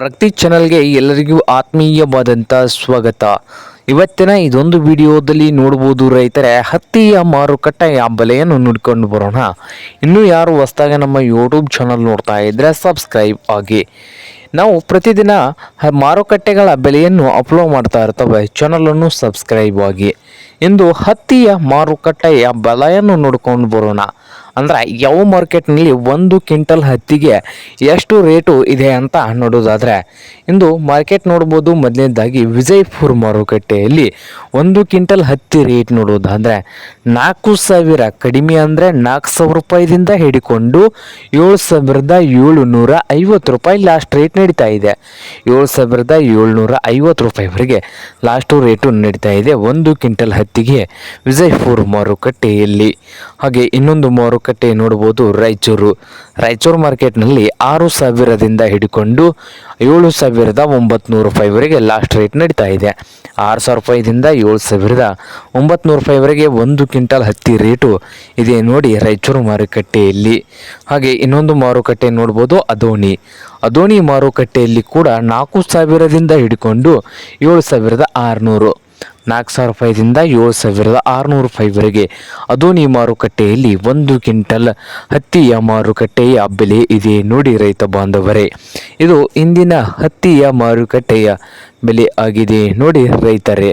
ಪ್ರಗತಿ ಚಾನಲ್ಗೆ ಎಲ್ಲರಿಗೂ ಆತ್ಮೀಯವಾದಂಥ ಸ್ವಾಗತ. ಇವತ್ತಿನ ಇದೊಂದು ವಿಡಿಯೋದಲ್ಲಿ ನೋಡ್ಬೋದು ರೈತರೆ, ಹತ್ತಿಯ ಮಾರುಕಟ್ಟೆಯ ಬೆಲೆಯನ್ನು ನೋಡ್ಕೊಂಡು ಬರೋಣ. ಇನ್ನೂ ಯಾರು ಹೊಸದಾಗ ನಮ್ಮ ಯೂಟ್ಯೂಬ್ ಚಾನಲ್ ನೋಡ್ತಾ ಇದ್ದರೆ ಸಬ್ಸ್ಕ್ರೈಬ್ ಆಗಿ. ನಾವು ಪ್ರತಿದಿನ ಮಾರುಕಟ್ಟೆಗಳ ಬೆಲೆಯನ್ನು ಅಪ್ಲೋಡ್ ಮಾಡ್ತಾ ಇರ್ತವೆ. ಚಾನಲನ್ನು ಸಬ್ಸ್ಕ್ರೈಬ್ ಆಗಿ. ಇಂದು ಹತ್ತಿಯ ಮಾರುಕಟ್ಟೆಯ ಬೆಲೆಯನ್ನು ನೋಡ್ಕೊಂಡು ಬರೋಣ. ಅಂದ್ರೆ ಯಾವ ಮಾರ್ಕೆಟ್ನಲ್ಲಿ ಒಂದು ಕ್ವಿಂಟಲ್ ಹತ್ತಿಗೆ ಎಷ್ಟು ರೇಟು ಇದೆ ಅಂತ ನೋಡೋದಾದರೆ, ಇಂದು ಮಾರ್ಕೆಟ್ ನೋಡ್ಬೋದು. ಮೊದಲನೇದಾಗಿ ವಿಜಯಪುರ ಮಾರುಕಟ್ಟೆಯಲ್ಲಿ ಒಂದು ಕ್ವಿಂಟಲ್ ಹತ್ತಿ ರೇಟ್ ನೋಡೋದಾದರೆ, ನಾಲ್ಕು ಸಾವಿರ ಕಡಿಮೆ ಅಂದರೆ ನಾಲ್ಕು ಸಾವಿರ ರೂಪಾಯಿದಿಂದ ಹಿಡಿಕೊಂಡು ಏಳು ಸಾವಿರದ ಏಳುನೂರ ಐವತ್ತು ರೂಪಾಯಿ ಲಾಸ್ಟ್ ರೇಟ್ ನಡೀತಾ ಇದೆ. ಏಳು ಸಾವಿರದ ಏಳ್ನೂರ ಐವತ್ತು ರೂಪಾಯಿವರೆಗೆ ಲಾಸ್ಟು ರೇಟು ನಡೀತಾ ಇದೆ. ಒಂದು ಕ್ವಿಂಟಲ್ ಹತ್ತಿಗೆ ವಿಜಯಪುರ ಮಾರುಕಟ್ಟೆಯಲ್ಲಿ. ಹಾಗೆ ಇನ್ನೊಂದು ಮಾರುಕಟ್ಟೆ ನೋಡ್ಬೋದು ರಾಯಚೂರು. ರಾಯಚೂರು ಮಾರ್ಕೆಟ್ನಲ್ಲಿ ಆರು ಸಾವಿರದಿಂದ ಹಿಡಿಕೊಂಡು ಏಳು ಸಾವಿರದ ಒಂಬತ್ನೂರು ರೂಪಾಯಿವರೆಗೆ ಲಾಸ್ಟ್ ರೇಟ್ ನಡೀತಾ ಇದೆ. ಆರು ಸಾವಿರ ರೂಪಾಯಿದಿಂದ ಏಳು ಸಾವಿರದ ಒಂಬತ್ನೂರು ರೂಪಾಯಿವರೆಗೆ ಒಂದು ಕ್ವಿಂಟಲ್ ಹತ್ತಿ ರೇಟು ಇದೆ ನೋಡಿ ರಾಯಚೂರು ಮಾರುಕಟ್ಟೆಯಲ್ಲಿ. ಹಾಗೆ ಇನ್ನೊಂದು ಮಾರುಕಟ್ಟೆ ನೋಡ್ಬೋದು ಅದೋಣಿ. ಅದೋಣಿ ಮಾರುಕಟ್ಟೆಯಲ್ಲಿ ಕೂಡ ನಾಲ್ಕು ಸಾವಿರದಿಂದ ಹಿಡ್ಕೊಂಡು ಏಳು ಸಾವಿರದ ಆರುನೂರು. ನಾಲ್ಕು ಸಾವಿರ ರೂಪಾಯಿದಿಂದ ಏಳು ಸಾವಿರದ ಆರುನೂರು ರೂಪಾಯಿವರೆಗೆ ಅದೋಣಿ ಮಾರುಕಟ್ಟೆಯಲ್ಲಿ ಒಂದು ಕ್ವಿಂಟಲ್ ಹತ್ತಿಯ ಮಾರುಕಟ್ಟೆಯ ಬೆಲೆ ಇದೆ ನೋಡಿ ರೈತ ಬಾಂಧವರೇ. ಇದು ಇಂದಿನ ಹತ್ತಿಯ ಮಾರುಕಟ್ಟೆಯ ಬೆಲೆ ಆಗಿದೆ ನೋಡಿ ರೈತರೇ.